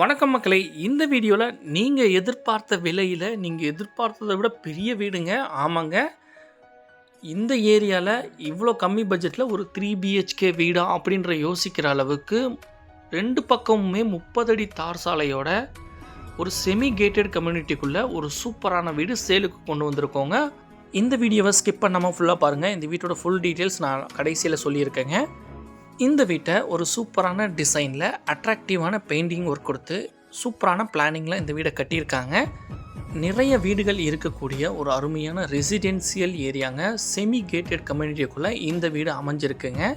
வணக்கம் மக்களை. இந்த வீடியோவில் நீங்கள் எதிர்பார்த்த விலையில் நீங்கள் எதிர்பார்த்ததை விட பெரிய வீடுங்க. ஆமாங்க. இந்த ஏரியாவில் இவ்வளோ கம்மி பட்ஜெட்டில் ஒரு த்ரீ பிஹெச்கே வீடா அப்படின்ற யோசிக்கிற அளவுக்கு ரெண்டு பக்கமுமே முப்பதடி தார் சாலையோட ஒரு செமி கேட்டட் கம்யூனிட்டிக்குள்ளே ஒரு சூப்பரான வீடு சேலுக்கு கொண்டு வந்திருக்கோங்க. இந்த வீடியோவை ஸ்கிப் பண்ணாமல் ஃபுல்லாக பாருங்கள் இந்த வீட்டோட ஃபுல் டீட்டெயில்ஸ் நான் கடைசியில் சொல்லியிருக்கேங்க. இந்த வீட்டை ஒரு சூப்பரான டிசைனில் அட்ராக்டிவான பெயிண்டிங் ஒர்க் கொடுத்து சூப்பரான பிளானிங்கில் இந்த வீடை கட்டியிருக்காங்க. நிறைய வீடுகள் இருக்கக்கூடிய ஒரு அருமையான ரெசிடென்சியல் ஏரியாங்க செமி கேட்டட் கம்யூனிட்டிக்குள்ளே இந்த வீடு அமைஞ்சிருக்குங்க.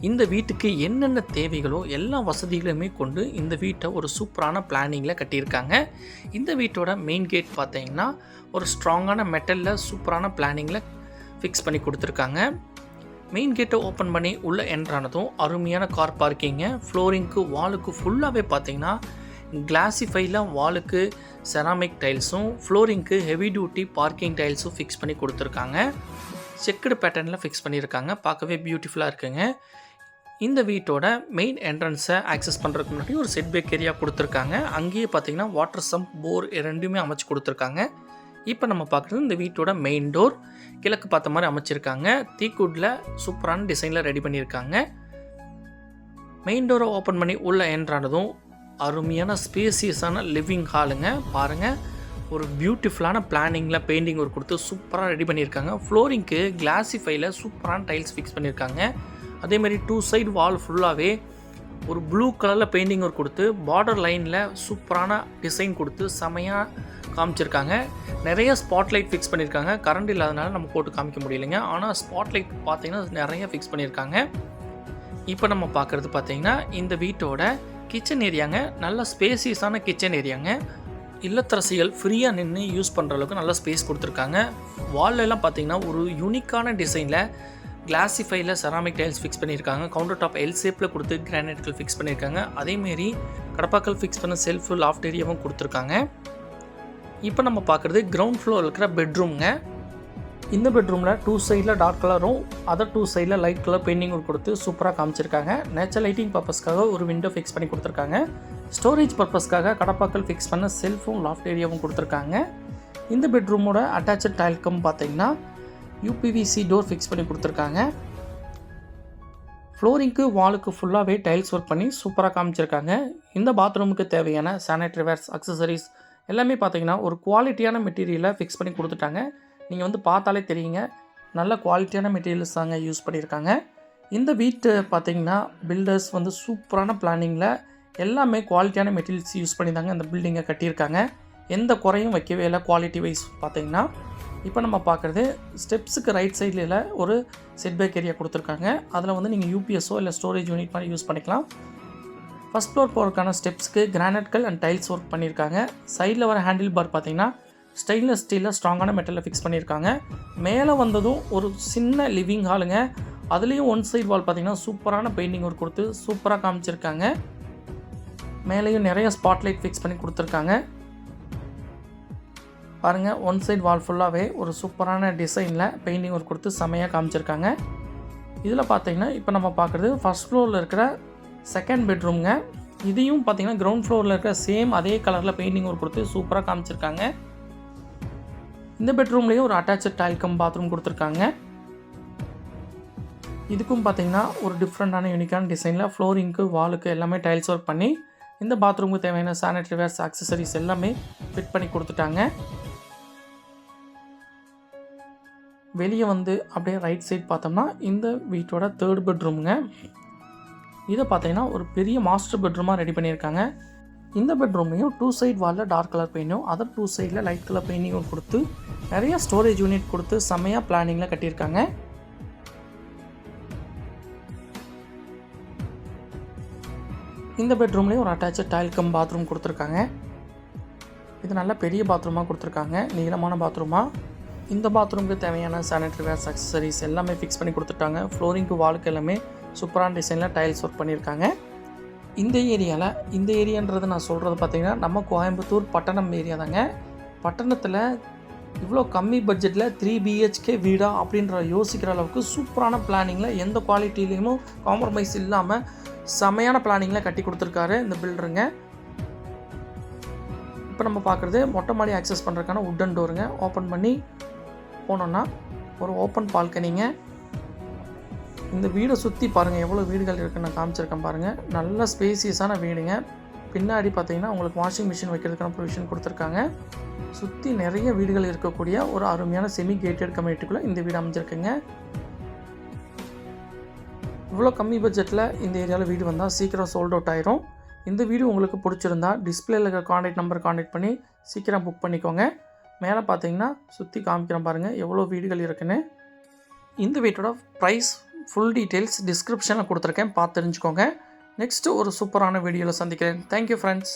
இந்த வீட்டுக்கு என்னென்ன தேவைகளோ எல்லா வசதிகளுமே கொண்டு இந்த வீட்டை ஒரு சூப்பரான பிளானிங்கில் கட்டியிருக்காங்க. இந்த வீட்டோட மெயின் கேட் பார்த்தீங்கன்னா ஒரு ஸ்ட்ராங்கான மெட்டலில் சூப்பரான பிளானிங்கில் ஃபிக்ஸ் பண்ணி கொடுத்துருக்காங்க. மெயின் கேட்டை ஓப்பன் பண்ணி உள்ளே என்ட்ரானதும் அருமையான கார் பார்க்கிங்கு ஃப்ளோரிங்க்கு வாலுக்கு ஃபுல்லாகவே பார்த்தீங்கன்னா கிளாஸிஃபைல வாலுக்கு செராமிக் டைல்ஸும் ஃப்ளோரிங்க்கு ஹெவி டியூட்டி பார்க்கிங் டைல்ஸும் ஃபிக்ஸ் பண்ணி கொடுத்துருக்காங்க. செக்குடு பேட்டர்னில் ஃபிக்ஸ் பண்ணியிருக்காங்க. பார்க்கவே பியூட்டிஃபுல்லாக இருக்குங்க. இந்த வீட்டோட மெயின் என்ட்ரன்ஸை ஆக்சஸ் பண்ணுறதுக்கு முன்னாடி ஒரு செட் பேக் ஏரியா கொடுத்துருக்காங்க. அங்கேயே பார்த்தீங்கன்னா வாட்டர் சம்ப் போர் ரெண்டுமே அமைச்சு கொடுத்துருக்காங்க. இப்போ நம்ம பார்க்குறது இந்த வீட்டோட மெயின் டோர் கிழக்கு பார்த்த மாதிரி அமைச்சிருக்காங்க. தீக்குட்டில் சூப்பரான டிசைனில் ரெடி பண்ணியிருக்காங்க மெயின் டோரை ஓப்பன் பண்ணி உள்ளே என்றானதும் அருமையான ஸ்பேசியஸான லிவிங் ஹாலுங்க பாருங்கள் ஒரு பியூட்டிஃபுல்லான பிளானிங்கில் பெயிண்டிங் ஒரு கொடுத்து சூப்பராக ரெடி பண்ணியிருக்காங்க ஃப்ளோரிங்க்கு கிளாஸிஃபைல சூப்பரான டைல்ஸ் ஃபிக்ஸ் பண்ணியிருக்காங்க அதேமாதிரி டூ சைடு வால் ஃபுல்லாகவே ஒரு ப்ளூ கலரில் பெயிண்டிங் ஒரு கொடுத்து பார்டர் லைனில் சூப்பரான டிசைன் கொடுத்து செமையாக காமிச்சிருக்காங்க. நிறைய ஸ்பாட்லைட் ஃபிக்ஸ் பண்ணியிருக்காங்க கரண்ட் இல்லாதனால நம்ம போட்டு காமிக்க முடியலைங்க. ஆனால் ஸ்பாட்லைட் பார்த்தீங்கன்னா நிறைய ஃபிக்ஸ் பண்ணியிருக்காங்க இப்போ நம்ம பார்க்குறது பார்த்தீங்கன்னா இந்த வீட்டோட கிச்சன் ஏரியாங்க நல்ல ஸ்பேசியஸான கிச்சன் ஏரியாங்க இல்லத்தரசிகள் ஃப்ரீயாக நின்று யூஸ் பண்ணுற அளவுக்கு நல்ல ஸ்பேஸ் கொடுத்துருக்காங்க. வால்லெல்லாம் பார்த்திங்கன்னா பார்த்தீங்கன்னா ஒரு யூனிக்கான டிசைனில் கிளாசிஃபைல செராமிக் டைல்ஸ் ஃபிக்ஸ் பண்ணியிருக்காங்க கவுண்டர் டாப் எல் ஷேப்பில் கொடுத்து கிரானைட்கள் ஃபிக்ஸ் பண்ணியிருக்காங்க அதேமாரி கடப்பாக்கள் ஃபிக்ஸ் பண்ண செல்ஃபு லாஃப்ட் ஏரியாவும் கொடுத்துருக்காங்க. இப்போ நம்ம பார்க்குறது கிரவுண்ட் ஃப்ளோர் இருக்கிற பெட்ரூம்ங்க இந்த பெட்ரூமில் டூ சைடில் டார்க் கலரும் அதர் டூ சைடில் லைட் கலர் பெயிண்டிங் கொடுத்து சூப்பராக காமிச்சிருக்காங்க. நேச்சர் லைட்டிங் பர்பஸ்க்காக ஒரு விண்டோ ஃபிக்ஸ் பண்ணி கொடுத்துருக்காங்க. ஸ்டோரேஜ் பர்பஸ்க்காக கடப்பாக்கள் ஃபிக்ஸ் பண்ண செல்ஃபும் லாஃப்ட் ஏரியாவும் கொடுத்துருக்காங்க. இந்த பெட்ரூமோட அட்டாச்சு டைல்கம் பார்த்தீங்கன்னா யூபிவிசி டோர் ஃபிக்ஸ் பண்ணி கொடுத்துருக்காங்க. ஃப்ளோரிங்க்கு வாலுக்கு ஃபுல்லாகவே டைல்ஸ் ஒர்க் பண்ணி சூப்பராக காமிச்சிருக்காங்க. இந்த பாத்ரூமுக்கு தேவையான சானிடரி வேர்ஸ் அக்சசரிஸ் எல்லாமே பார்த்தீங்கன்னா ஒரு குவாலிட்டியான மெட்டீரியலை ஃபிக்ஸ் பண்ணி கொடுத்துட்டாங்க. நீங்கள் வந்து பார்த்தாலே தெரியுங்க. நல்ல குவாலிட்டியான மெட்டீரியல்ஸ் தாங்க யூஸ் பண்ணியிருக்காங்க. இந்த வீட்டு பார்த்தீங்கன்னா பில்டர்ஸ் வந்து சூப்பரான பிளானிங்கில் எல்லாமே குவாலிட்டியான மெட்டீரியல்ஸ் யூஸ் பண்ணி தாங்க இந்த பில்டிங்கை கட்டியிருக்காங்க. எந்த குறையும் வைக்கவே இல்லை குவாலிட்டி வைஸ் பார்த்திங்கன்னா. இப்போ நம்ம பார்க்குறது ஸ்டெப்ஸுக்கு ரைட் சைடில் ஒரு செட்பேக் ஏரியா கொடுத்துருக்காங்க. அதில் வந்து நீங்கள் யூபிஎஸ்ஸோ இல்லை ஸ்டோரேஜ் யூனிட் மாதிரி யூஸ் பண்ணிக்கலாம். ஃபஸ்ட் ஃப்ளோர் போகிறதுக்கான ஸ்டெப்ஸ்க்கு கிரானைட்கள் அண்ட் டைல்ஸ் ஒர்க் பண்ணியிருக்காங்க. சைடில் வர ஹேண்டில் பார் பார்த்தீங்கன்னா ஸ்டெயின்லெஸ் ஸ்டீலில் ஸ்ட்ராங்கான மெட்டலில் ஃபிக்ஸ் பண்ணியிருக்காங்க. மேலே வந்ததும் ஒரு சின்ன லிவிங் ஹாலுங்க அதுலேயும் ஒன் சைட் வால் பார்த்தீங்கன்னா சூப்பரான பெயிண்டிங் ஒர்க் கொடுத்து சூப்பராக காமிச்சிருக்காங்க. மேலேயும் நிறைய ஸ்பாட்லைட் ஃபிக்ஸ் பண்ணி கொடுத்துருக்காங்க. பாருங்கள் ஒன் சைட் வால் ஃபுல்லாகவே ஒரு சூப்பரான டிசைனில் பெயிண்டிங் ஒர்க் கொடுத்து செமையாக காமிச்சிருக்காங்க. இதில் பார்த்தீங்கன்னா இப்போ நம்ம பார்க்குறது ஃபஸ்ட் ஃப்ளோரில் இருக்கிற செகண்ட் பெட்ரூம்ங்க இதையும் பார்த்தீங்கன்னா கிரவுண்ட் ஃப்ளோரில் இருக்கிற சேம் அதே கலரில் பெயிண்டிங் ஒர்க் கொடுத்து சூப்பராக காமிச்சிருக்காங்க. இந்த பெட்ரூம்லேயும் ஒரு அட்டாச்சு டாய்கம் பாத்ரூம் கொடுத்துருக்காங்க. இதுக்கும் பார்த்தீங்கன்னா ஒரு டிஃப்ரெண்ட்டான யூனிக்கான டிசைனில் ஃப்ளோரிங்க்கு வாலுக்கு எல்லாமே டைல்ஸ் ஒர்க் பண்ணி இந்த பாத்ரூமுக்கு தேவையான சானிடரி வேர்ஸ் அக்சசரிஸ் எல்லாமே ஃபிட் பண்ணி கொடுத்துட்டாங்க. வெளியே வந்து அப்படியே ரைட் சைட் பார்த்தோம்னா இந்த வீட்டோட தேர்ட் பெட்ரூமுங்க இதை பார்த்தீங்கன்னா ஒரு பெரிய மாஸ்டர் பெட்ரூமாக ரெடி பண்ணியிருக்காங்க. இந்த பெட்ரூம்லையும் டூ சைட் வாலில் டார்க் கலர் பெயிண்டும் அதர் டூ சைடில் லைட் கலர் பெயிண்டிங்கும் கொடுத்து நிறைய ஸ்டோரேஜ் யூனிட் கொடுத்து செம்மையாக பிளானிங்கில் கட்டியிருக்காங்க. இந்த பெட்ரூம்லேயும் ஒரு அட்டாச்சு டைல் கம் பாத்ரூம் கொடுத்துருக்காங்க. இது நல்ல பெரிய பாத்ரூமாக கொடுத்துருக்காங்க. நீளமான பாத்ரூமாக இந்த பாத்ரூமுக்கு தேவையான சானிடரி வேர்ஸ் அக்சசரிஸ் எல்லாமே ஃபிக்ஸ் பண்ணி கொடுத்துட்டாங்க. ஃப்ளோரிங்க்கு வாலுக்கு எல்லாமே சூப்பரான டிசைனில் டைல்ஸ் ஒர்க் பண்ணியிருக்காங்க. இந்த ஏரியாவில் இந்த ஏரியான்றது நான் சொல்கிறது பார்த்தீங்கன்னா நம்ம கோயம்புத்தூர் பட்டணம் ஏரியா தாங்க. பட்டணத்தில் இவ்வளோ கம்மி பட்ஜெட்டில் த்ரீ பிஹெச்கே வீடா அப்படின்ற யோசிக்கிற அளவுக்கு சூப்பரான பிளானிங்கில் எந்த குவாலிட்டிலையும் காம்ப்ரமைஸ் இல்லாமல் செமையான பிளானிங்கில் கட்டி கொடுத்துருக்காரு இந்த பில்டருங்க இப்போ நம்ம பார்க்குறது மொட்டை மாடி ஆக்சஸ் பண்ணுறதுக்கான உட்டன் டோருங்க ஓப்பன் பண்ணி போனோன்னா ஒரு ஓப்பன் பால்கனிங்க இந்த வீடை சுற்றி பாருங்கள் எவ்வளோ வீடுகள் இருக்குன்னு நான் காமிச்சிருக்கேன் பாருங்கள் நல்ல ஸ்பேசியஸான வீடுங்க. பின்னாடி பார்த்தீங்கன்னா உங்களுக்கு வாஷிங் மிஷின் வைக்கிறதுக்கான ப்ரொவிஷன் கொடுத்துருக்காங்க. சுற்றி நிறைய வீடுகள் இருக்கக்கூடிய ஒரு அருமையான செமி கேட்டட் கம்யூனிட்டிக்குள்ளே இந்த வீடு அமைஞ்சிருக்குங்க. இவ்வளோ கம்மி பட்ஜெட்டில் இந்த ஏரியாவில் வீடு வந்தால் சீக்கிரம் சோல்ட் அவுட் ஆயிரும். இந்த வீடு உங்களுக்கு பிடிச்சிருந்தா டிஸ்பிளேயில் இருக்கிற காண்டாக்ட் நம்பர் காண்டாக்ட் பண்ணி சீக்கிரம் புக் பண்ணிக்கோங்க. மேலே பார்த்தீங்கன்னா சுற்றி காமிக்கிறேன் பாருங்கள் எவ்வளோ வீடுகள் இருக்குன்னு. இந்த வீட்டோட ப்ரைஸ் ஃபுல் டீட்டெயில்ஸ் டிஸ்கிரிப்ஷனில் கொடுத்துருக்கேன். பார்த்து தெரிஞ்சுக்கோங்க. நெக்ஸ்ட்டு ஒரு சூப்பரான வீடியோவில் சந்திக்கிறேன். Thank you friends